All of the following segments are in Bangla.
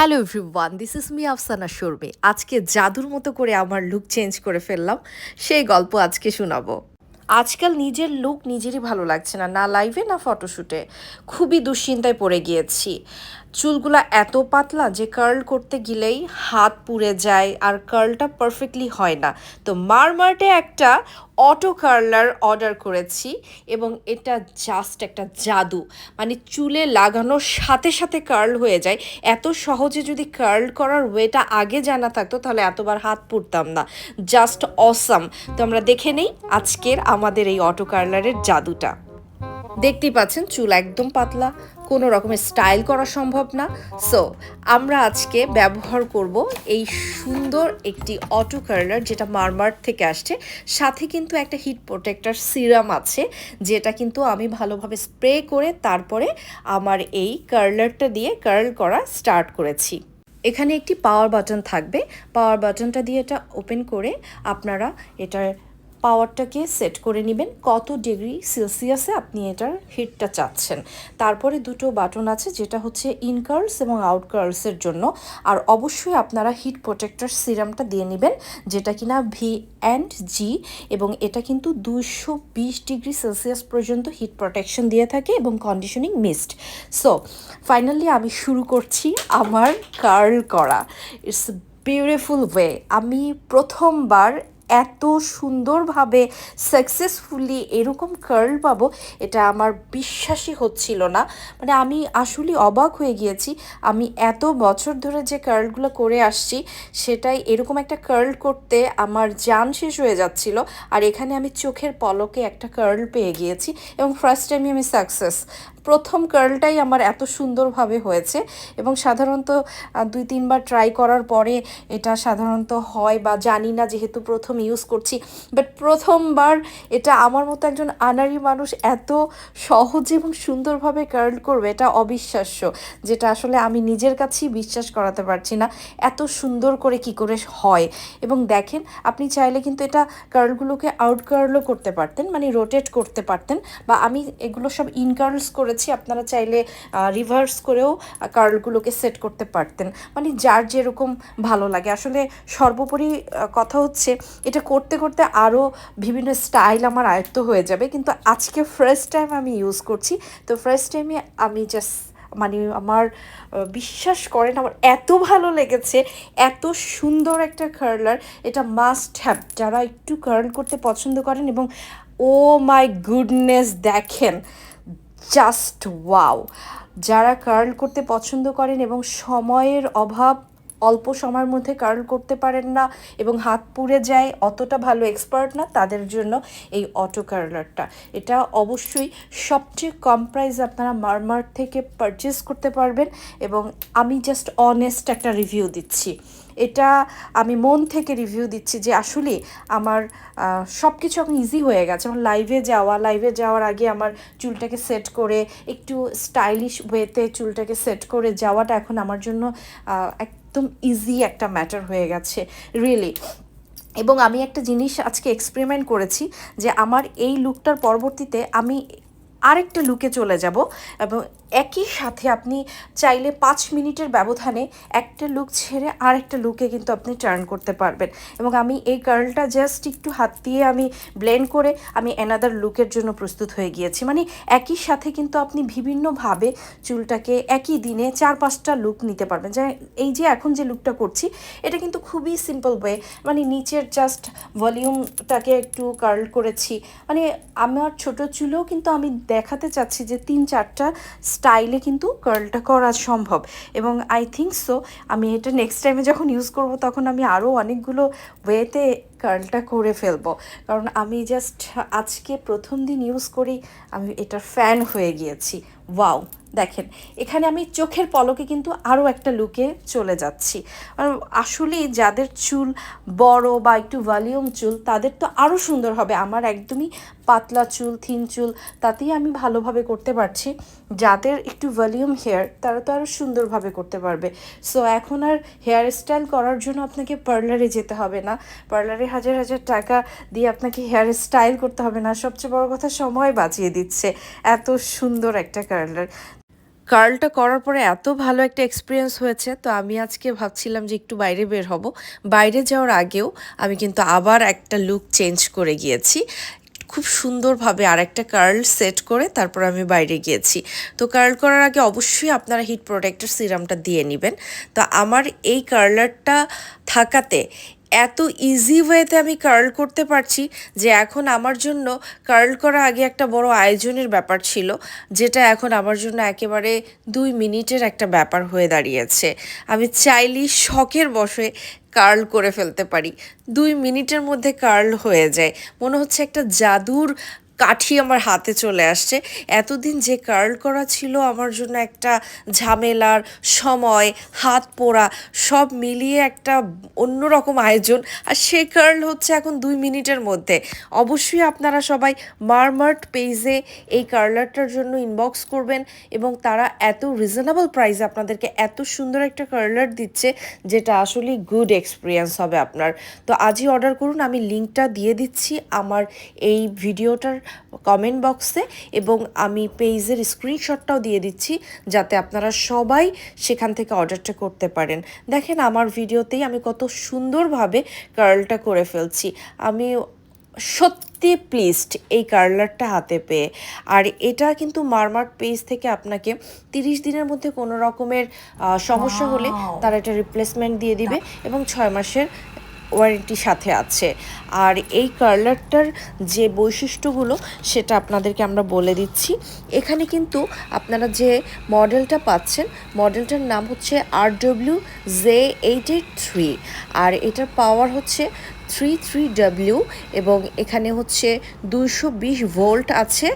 Hello everyone this is me Afsana Sharmi. আজকে জাদুর মতো করে আমার লুক চেঞ্জ করে ফেললাম, সেই গল্প আজকে শোনাবো। আজকাল নিজের লুক নিজেরই ভালো লাগছে না না লাইভে না ফটোশ্যুটে খুবই দুশ্চিন্তায় পড়ে গিয়েছি। চুলগুলা এত পাতলা যে কার্ল করতে গেলেই হাত পুড়ে যায় আর কার্লটা পারফেক্টলি হয় না। তো মারমার্টে একটা অটো কার্লার অর্ডার করেছি এবং এটা জাস্ট একটা জাদু। মানে চুলে লাগানোর সাথে সাথে কার্ল হয়ে যায়। এত সহজে যদি কার্ল করার ওয়েটা আগে জানা থাকতো তাহলে এতবার হাত পুড়তাম না। জাস্ট অসাম তো আমরা দেখে নেই আজকের আমাদের এই অটো কার্লারের জাদুটা। দেখতেই পাচ্ছেন, চুল একদম পাতলা, কোনো রকমের স্টাইল করা সম্ভব না। সো আমরা আজকে ব্যবহার করব এই সুন্দর একটি অটো কার্লার যেটা মারমার্ট থেকে আসছে। সাথে কিন্তু একটা হিট প্রোটেক্টার সিরাম আছে, যেটা কিন্তু আমি ভালোভাবে স্প্রে করে তারপরে আমার এই কার্লারটা দিয়ে কার্ল করা স্টার্ট করেছি। এখানে একটি পাওয়ার বাটন থাকবে। পাওয়ার বাটনটা দিয়ে এটা ওপেন করে আপনারা এটার পাওয়ারটাকে সেট করে নেবেন। কত ডিগ্রি সেলসিয়াসে আপনি এটার হিটটা চাচ্ছেন। তারপরে দুটো বাটন আছে, যেটা হচ্ছে ইন কার্লস এবং আউট কার্লসের জন্য। আর অবশ্যই আপনারা হিট প্রোটেক্টর সিরামটা দিয়ে নেবেন, যেটা কিনা ভি অ্যান্ড জি এবং এটা কিন্তু দুশো ডিগ্রি সেলসিয়াস পর্যন্ত হিট প্রোটেকশন দিয়ে থাকে এবং কন্ডিশনিং মিস্ট সো ফাইনালি আমি শুরু করছি আমার কার্ল করা। ইটস বিউটিফুল ওয়ে আমি প্রথমবার এত সুন্দরভাবে সাকসেসফুলি এরকম কার্ল পাবো, এটা আমার বিশ্বাসই হচ্ছিল না। মানে আমি আসলে অবাক হয়ে গিয়েছি, আমি এত বছর ধরে যে কার্লগুলো করে আসছি, সেটাই এরকম একটা কার্ল করতে আমার জান শেষ হয়ে যাচ্ছিল, আর এখানে আমি চোখের পলকে একটা কার্ল পেয়ে গিয়েছি, এবং ফার্স্ট টাইমে আমি সাকসেস প্রথম কার্লটাই আমার এত সুন্দরভাবে হয়েছে এবং সাধারণত দুই তিনবার ট্রাই করার পরে এটা সাধারণত হয় বা জানি না যেহেতু প্রথম ইউজ করছি। বাট প্রথমবার এটা আমার মতো একজন আনারি মানুষ এত সহজে এবং সুন্দরভাবে কার্ল করবে, এটা অবিশ্বাস্য যেটা আসলে আমি নিজের কাছেই বিশ্বাস করাতে পারছি না এত সুন্দর করে কি করে হয়। এবং দেখেন, আপনি চাইলে কিন্তু এটা কার্লগুলোকে আউট কার্লও করতে পারতেন মানে রোটেট করতে পারতেন বা আমি এগুলো সব ইনকার্লস করে করেছি, আপনারা চাইলে রিভার্স করেও কার্লগুলোকে সেট করতে পারতেন। মানে যার যেরকম ভালো লাগে। আসলে সর্বোপরি কথা হচ্ছে, এটা করতে করতে আরও বিভিন্ন স্টাইল আমার আয়ত্ত হয়ে যাবে। কিন্তু আজকে ফার্স্ট টাইম আমি ইউজ করছি। তো ফার্স্ট টাইমে আমি জাস্ট মানে আমার বিশ্বাস করেন, আমার এত ভালো লেগেছে, এত সুন্দর একটা কার্লার এটা মাস্ট হ্যাভ যারা একটু কার্ল করতে পছন্দ করেন এবং ও মাই গুডনেস দেখেন জাস্ট ওয়াও। যারা কার্ল করতে পছন্দ করেন এবং সময়ের অভাব, অল্প সময়ের মধ্যে কার্ল করতে পারেন না এবং হাত পুড়ে যায়, অতটা ভালো এক্সপার্ট না, তাদের জন্য এই অটো কার্লারটা এটা অবশ্যই সবচেয়ে কম প্রাইস আপনারা মারমার্ট থেকে পারচেস করতে পারবেন এবং আমি জাস্ট অনেস্ট একটা রিভিউ দিচ্ছি। এটা আমি মন থেকে রিভিউ দিচ্ছি যে আসলে আমার সব কিছু এখন ইজি হয়ে গেছে। আমার লাইভে যাওয়া লাইভে যাওয়ার আগে আমার চুলটাকে সেট করে, একটু স্টাইলিশ ওয়েতে চুলটাকে সেট করে যাওয়াটা এখন আমার জন্য একদম ইজি একটা ম্যাটার হয়ে গেছে রিয়েলি এবং আমি একটা জিনিস আজকে এক্সপেরিমেন্ট করেছি যে আমার এই লুকটার পরবর্তীতে আমি আরেকটা লুকে চলে যাব এবং একই সাথে আপনি চাইলে পাঁচ মিনিটের ব্যবধানে একটা লুক ছেড়ে আরেকটা লুকে কিন্তু আপনি টার্ন করতে পারবেন। এবং আমি এই কার্লটা জাস্ট একটু হাত দিয়ে আমি ব্লেন্ড করে আমি এনাদার লুকের জন্য প্রস্তুত হয়ে গিয়েছি। মানে একই সাথে কিন্তু আপনি বিভিন্নভাবে চুলটাকে একই দিনে চার পাঁচটা লুক নিতে পারবেন। যা এই যে এখন যে লুকটা করছি, এটা কিন্তু খুবই সিম্পল ওয়ে মানে নিচের জাস্ট ভলিউমটাকে একটু কার্ল করেছি। মানে আমার ছোট চুলেও কিন্তু আমি দেখাতে চাচ্ছি যে তিন চারটা স্টাইলে কিন্তু কার্লটা করা সম্ভব। এবং আই থিঙ্ক সো আমি এটা নেক্সট টাইমে যখন ইউজ করব, তখন আমি আরও অনেকগুলো ওয়েতে কার্লটা করে ফেলব। কারণ আমি জাস্ট আজকে প্রথম দিন ইউজ করি, আমি এটার ফ্যান হয়ে গিয়েছি। ওয়াও দেখেন, এখানে আমি চোখের পলকে কিন্তু আরও একটা লুকে চলে যাচ্ছি। আসলেই যাদের চুল বড় বা একটু ভলিউম চুল, তাদের তো আরও সুন্দর হবে। আমার একদমই পাতলা চুল থিন চুল, তাতেই আমি ভালোভাবে করতে পারছি। যাদের একটু ভলিউম হেয়ার তারা তো আরও সুন্দরভাবে করতে পারবে। সো এখন আর হেয়ার স্টাইল করার জন্য আপনাকে পার্লারে যেতে হবে না। পার্লারে হাজার হাজার টাকা দিয়ে আপনাকে হেয়ার স্টাইল করতে হবে না। সবচেয়ে বড় কথা, সময় বাঁচিয়ে দিচ্ছে এত সুন্দর একটা কার্লার। কার্লটা করার পরে এত ভালো একটা এক্সপিরিয়েন্স হয়েছে, তো আমি আজকে ভাবছিলাম যে একটু বাইরে বের হব। বাইরে যাওয়ার আগেও আমি কিন্তু আবার একটা লুক চেঞ্জ করে গিয়েছি। খুব সুন্দরভাবে আর একটা কার্ল সেট করে তারপর আমি বাইরে গিয়েছি। তো কার্ল করার আগে অবশ্যই আপনারা হিট প্রোটেক্টর সিরামটা দিয়ে নেবেন। তো আমার এই কার্লারটা থাকাতে এত ইজি ওয়েতে আমি কার্ল করতে পারছি যে এখন আমার জন্য কার্ল করা আগে একটা বড় আয়োজনের ব্যাপার ছিল, যেটা এখন আমার জন্য একেবারে দুই মিনিটের একটা ব্যাপার হয়ে দাঁড়িয়েছে। আমি চাইলেই শখের বসে কার্ল করে ফেলতে পারি। দুই মিনিটের মধ্যে কার্ল হয়ে যায়। মনে হচ্ছে একটা জাদুর কাঠি আমার হাতে চলে আসছে। এতদিন যে কার্ল করা ছিল আমার জন্য একটা ঝামেলার সময়, হাত পোড়া, সব মিলিয়ে একটা অন্যরকম আয়োজন। আর সে কার্ল হচ্ছে এখন দুই মিনিটের মধ্যে। অবশ্যই আপনারা সবাই মারমার্ট পেজে এই কার্লারটার জন্য ইনবক্স করবেন এবং তারা এত রিজনেবল প্রাইসে আপনাদেরকে এত সুন্দর একটা কার্লার দিচ্ছে যেটা আসলেই গুড এক্সপিরিয়েন্স হবে আপনার। তো আজই অর্ডার করুন, আমি লিঙ্কটা দিয়ে দিচ্ছি আমার এই ভিডিওটার কমেন্ট বক্সে এবং আমি পেজের স্ক্রিনশটটাও দিয়ে দিচ্ছি যাতে আপনারা সবাই সেখান থেকে অর্ডারটা করতে পারেন। দেখেন আমার ভিডিওতেই আমি কত সুন্দরভাবে কার্লটা করে ফেলছি। আমি সত্যি প্লিজড এই কার্লারটা হাতে পেয়ে। আর এটা কিন্তু মারমার্ট পেজ থেকে আপনাকে তিরিশ দিনের মধ্যে কোনো রকমের সমস্যা হলে তারা এটা রিপ্লেসমেন্ট দিয়ে দিবে এবং ছয় মাসের ওয়ারেন্টি সাথে আছে। আর এই কার্লারটার যে বৈশিষ্ট্যগুলো, সেটা আপনাদেরকে আমরা বলে দিচ্ছি। এখানে কিন্তু আপনারা যে মডেলটা পাচ্ছেন মডেলটার নাম হচ্ছে R W J eight eight three আর এটার পাওয়ার হচ্ছে থ্রি থ্রি ডাব্লিউ এবং এখানে হচ্ছে দুইশো বিশ ভোল্ট আছে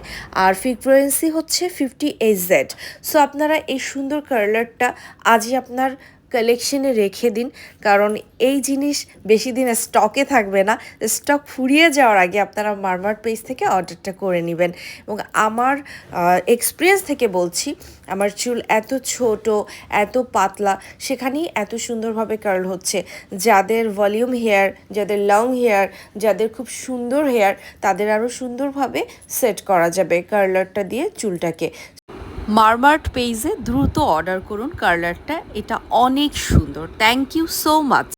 আর ফ্রিকোয়েন্সি হচ্ছে ফিফটি এইচ জেড সো আপনারা এই সুন্দর কার্লারটা আজই আপনার কালেকশনে রেখে দিন। কারণ এই জিনিস বেশি দিন স্টকে থাকবে না। স্টক ফুরিয়ে যাওয়ার আগে আপনারা মারমার পেজ থেকে অর্ডারটা করে নেবেন। এবং আমার এক্সপিরিয়েন্স থেকে বলছি, আমার চুল এত ছোট, এত পাতলা, সেখানেই এত সুন্দরভাবে কার্ল হচ্ছে। যাদের ভলিউম হেয়ার যাদের লং হেয়ার যাদের খুব সুন্দর হেয়ার তাদের আরও সুন্দরভাবে সেট করা যাবে কার্লারটা দিয়ে চুলটাকে। মারমার্ট পেজে দ্রুত অর্ডার করুন। কার্লারটা এটা অনেক সুন্দর। Thank you so much